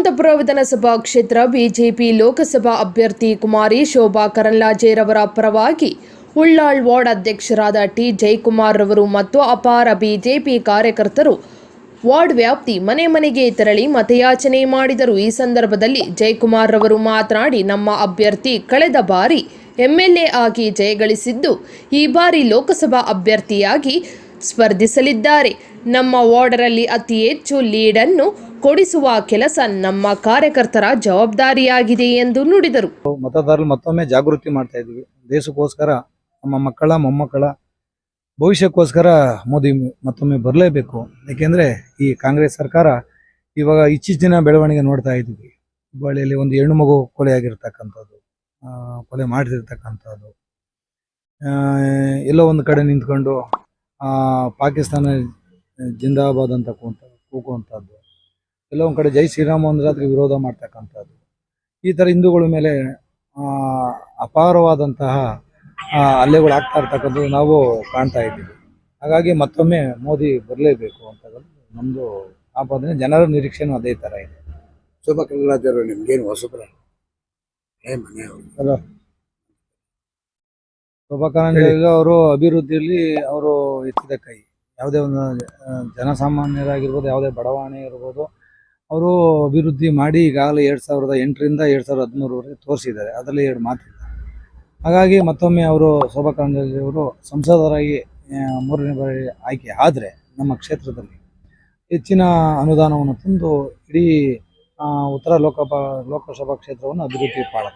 ಯಶವಂತಪುರ ವಿಧಾನಸಭಾ ಕ್ಷೇತ್ರ, ಬಿಜೆಪಿ ಲೋಕಸಭಾ ಅಭ್ಯರ್ಥಿ ಕುಮಾರಿ ಶೋಭಾ ಕರಂಲಾಜೆರವರ ಪರವಾಗಿ ಉಳ್ಳಾಳ್ ವಾರ್ಡ್ ಅಧ್ಯಕ್ಷರಾದ ಟಿ ಜಯಕುಮಾರ್ ರವರು ಮತ್ತು ಅಪಾರ ಬಿಜೆಪಿ ಕಾರ್ಯಕರ್ತರು ವಾರ್ಡ್ ವ್ಯಾಪ್ತಿ ಮನೆ ಮನೆಗೆ ತೆರಳಿ ಮತಯಾಚನೆ ಮಾಡಿದರು. ಈ ಸಂದರ್ಭದಲ್ಲಿ ಜಯಕುಮಾರ್ ರವರು ಮಾತನಾಡಿ, ನಮ್ಮ ಅಭ್ಯರ್ಥಿ ಕಳೆದ ಬಾರಿ ಎಂಎಲ್ಎ ಆಗಿ ಜಯಗಳಿಸಿದ್ದು, ಈ ಬಾರಿ ಲೋಕಸಭಾ ಅಭ್ಯರ್ಥಿಯಾಗಿ ಸ್ಪರ್ಧಿಸಲಿದ್ದಾರೆ. ನಮ್ಮ ವಾರ್ಡರಲ್ಲಿ ಅತಿ ಹೆಚ್ಚು ಲೀಡನ್ನು ಕೊಡಿಸುವ ಕೆಲಸ ನಮ್ಮ ಕಾರ್ಯಕರ್ತರ ಜವಾಬ್ದಾರಿಯಾಗಿದೆ ಎಂದು ನುಡಿದರು. ಮತದಾರರು ಮತ್ತೊಮ್ಮೆ ಜಾಗೃತಿ ಮಾಡ್ತಾ ಇದ್ವಿ ದೇಶಕ್ಕೋಸ್ಕರ, ನಮ್ಮ ಮಕ್ಕಳ, ಮೊಮ್ಮಕ್ಕಳ ಭವಿಷ್ಯಕ್ಕೋಸ್ಕರ ಮೋದಿ ಮತ್ತೊಮ್ಮೆ ಬರಲೇಬೇಕು. ಏಕೆಂದರೆ ಈ ಕಾಂಗ್ರೆಸ್ ಸರ್ಕಾರ ಇವಾಗ ಇತ್ತೀಚಿನ ಬೆಳವಣಿಗೆ ನೋಡ್ತಾ ಇದ್ವಿ ಹುಬ್ಬಳ್ಳಿಯಲ್ಲಿ ಒಂದು ಹೆಣ್ಣು ಮಗು ಕೊಲೆ ಆಗಿರ್ತಕ್ಕಂಥದ್ದು ಕೊಲೆ ಮಾಡಿರ್ತಕ್ಕಂಥದ್ದು. ಎಲ್ಲೋ ಒಂದು ಕಡೆ ನಿಂತ್ಕೊಂಡು ಪಾಕಿಸ್ತಾನ ಜಿಂದಾಬಾದ್ ಅಂತ ಕೂಂತ ಕೂಗುವಂಥದ್ದು ಕೆಲವೊಂದು ಕಡೆ ಜೈ ಶ್ರೀರಾಮ ಅಂದರೆ ಅದಕ್ಕೆ ವಿರೋಧ ಮಾಡ್ತಕ್ಕಂಥದ್ದು. ಈ ಥರ ಹಿಂದೂಗಳ ಮೇಲೆ ಆ, ಅಪಾರವಾದಂತಹ ಅಲ್ಲೆಗಳು ಹಲ್ಲೆಗಳು ಆಗ್ತಾ ಇರ್ತಕ್ಕಂಥದ್ದು ನಾವು ಕಾಣ್ತಾ ಇದ್ದೀವಿ. ಹಾಗಾಗಿ ಮತ್ತೊಮ್ಮೆ ಮೋದಿ ಬರಲೇಬೇಕು ಅಂತ ನಮ್ಮದು ಆಪಾದನೆ. ಜನರ ನಿರೀಕ್ಷೆನೂ ಅದೇ ಥರ ಇದೆ. ಶೋಭಾ ನಿಮ್ಗೇನು ಹೊಸಬ್ರ? ಏ ಮನೆ ಅಲ್ಲ ಶೋಭಾ ಕರಂದ್ಲಾಜೆ ಅವರು ಅಭಿವೃದ್ಧಿಯಲ್ಲಿ ಅವರು ಎತ್ತಿದ ಕೈ. ಯಾವುದೇ ಒಂದು ಜನಸಾಮಾನ್ಯರಾಗಿರ್ಬೋದು ಯಾವುದೇ ಬಡವಾಣೆ ಇರ್ಬೋದು ಅವರು ಅಭಿವೃದ್ಧಿ ಮಾಡಿ ಈಗಾಗಲೇ ಎರಡು ಸಾವಿರದ ಎಂಟರಿಂದ ಎರಡು ಸಾವಿರದ ಹದಿಮೂರವರೆಗೆ ತೋರಿಸಿದ್ದಾರೆ. ಅದರಲ್ಲಿ ಎರಡು ಮಾತಿಲ್ಲ. ಹಾಗಾಗಿ ಮತ್ತೊಮ್ಮೆ ಅವರು ಶೋಭಾ ಅವರು ಸಂಸದರಾಗಿ ಮೂರನೇ ಬಾರಿ ಆಯ್ಕೆ ಆದರೆ ನಮ್ಮ ಕ್ಷೇತ್ರದಲ್ಲಿ ಹೆಚ್ಚಿನ ಅನುದಾನವನ್ನು ತಂದು ಇಡೀ ಉತ್ತರ ಲೋಕಪ ಲೋಕಸಭಾ ಕ್ಷೇತ್ರವನ್ನು ಅಭಿವೃದ್ಧಿ ಪಾಡ